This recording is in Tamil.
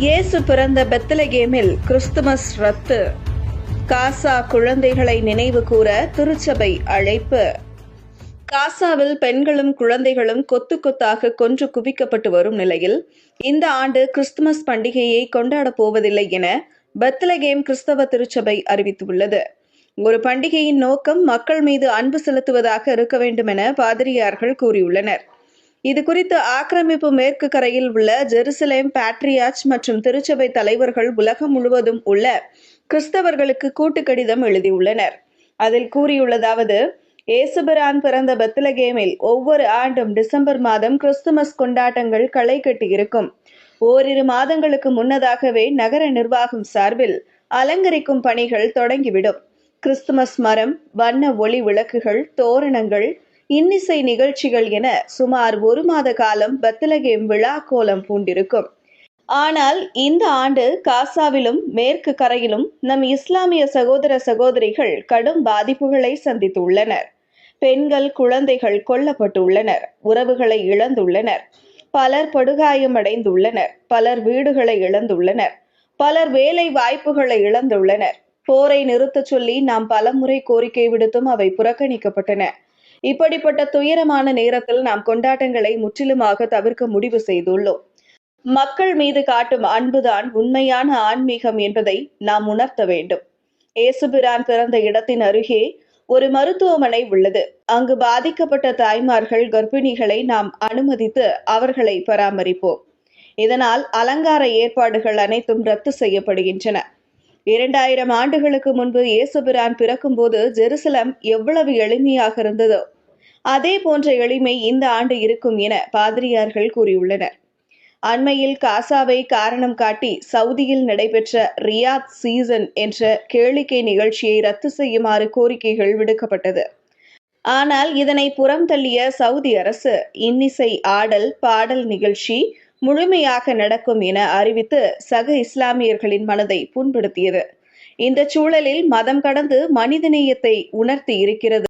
இயேசு பிறந்த பெத்தலகேமில் கிறிஸ்துமஸ் ரத்து. காசா குழந்தைகளை நினைவு கூற திருச்சபை அழைப்பு. காசாவில் பெண்களும் குழந்தைகளும் கொத்து கொத்தாக கொன்று குவிக்கப்பட்டு வரும் நிலையில் இந்த ஆண்டு கிறிஸ்துமஸ் பண்டிகையை கொண்டாடப் போவதில்லை என பெத்தலகேம் கிறிஸ்தவ திருச்சபை அறிவித்துள்ளது. ஒரு பண்டிகையின் நோக்கம் மக்கள் மீது அன்பு செலுத்துவதாக இருக்க வேண்டும் என பாதிரியார்கள் கூறியுள்ளனர். இது குறித்து ஆக்கிரமிப்பு மேற்கு கரையில் உள்ள ஜெருசலேம் பேட்ரியாச் மற்றும் திருச்சபை தலைவர்கள் உலகம் முழுவதும் உள்ள கிறிஸ்தவர்களுக்கு கூட்டு கடிதம் எழுதியுள்ளனர். அதில் கூறியுள்ளதாவது ஏசுபிரான் பிறந்த பெத்லகேமில் ஒவ்வொரு ஆண்டும் டிசம்பர் மாதம் கிறிஸ்துமஸ் கொண்டாட்டங்கள் களை கட்டி இருக்கும் ஓரிரு மாதங்களுக்கு முன்னதாகவே நகர நிர்வாகம் சார்பில் அலங்கரிக்கும் பணிகள் தொடங்கிவிடும். கிறிஸ்துமஸ் மரம் வண்ண ஒளி விளக்குகள் தோரணங்கள் இன்னிசை நிகழ்ச்சிகள் என சுமார் ஒரு மாத காலம் பெத்லகேம் விழா கோலம் பூண்டிருக்கும். ஆனால் இந்த ஆண்டு காசாவிலும் மேற்கு கரையிலும் நம் இஸ்லாமிய சகோதர சகோதரிகள் கடும் பாதிப்புகளை சந்தித்துள்ளனர். பெண்கள் குழந்தைகள் கொல்லப்பட்டுள்ளனர். உறவுகளை இழந்துள்ளனர். பலர் படுகாயமடைந்துள்ளனர். பலர் வீடுகளை இழந்துள்ளனர். பலர் வேலை வாய்ப்புகளை இழந்துள்ளனர். போரை நிறுத்தச் சொல்லி நாம் பலமுறை கோரிக்கை விடுத்தும் அவை புறக்கணிக்கப்பட்டன. இப்படிப்பட்ட துயரமான நேரத்தில் நாம் கொண்டாட்டங்களை முற்றிலுமாக தவிர்க்க முடிவு செய்துள்ளோம். மக்கள் மீது காட்டும் அன்புதான் உண்மையான ஆன்மீகம் என்பதை நாம் உணர்த்த வேண்டும். ஏசுபிரான் பிறந்த இடத்தின் அருகே ஒரு மருத்துவமனை உள்ளது. அங்கு பாதிக்கப்பட்ட தாய்மார்கள் கர்ப்பிணிகளை நாம் அனுமதித்து அவர்களை பராமரிப்போம். இதனால் அலங்கார ஏற்பாடுகள் அனைத்தும் ரத்து செய்யப்படுகின்றன. இரண்டாயிரம் ஆண்டுகளுக்கு முன்பு இயேசுபிரான் பிறக்கும்போது ஜெருசலம் எவ்வளவு எளிமையாக இருந்ததோ அதே போன்ற எளிமை இந்த ஆண்டு இருக்கும் என பாதிரியார்கள் கூறியுள்ளனர். அண்மையில் காசாவை காரணம் காட்டி சவுதியில் நடைபெற்ற ரியாத் சீசன் என்ற கேளிக்கை நிகழ்ச்சியை ரத்து செய்யுமாறு கோரிக்கைகள் விடுக்கப்பட்டது. ஆனால் இதனை புறம் தள்ளிய சவுதி அரசு இன்னிசை ஆடல் பாடல் நிகழ்ச்சி முழுமையாக நடக்கும் என அறிவித்து சக இஸ்லாமியர்களின் மனதை புண்படுத்தியது. இந்த சூழலில் மதம் கடந்து மனிதநேயத்தை உணர்த்தி இருக்கிறது.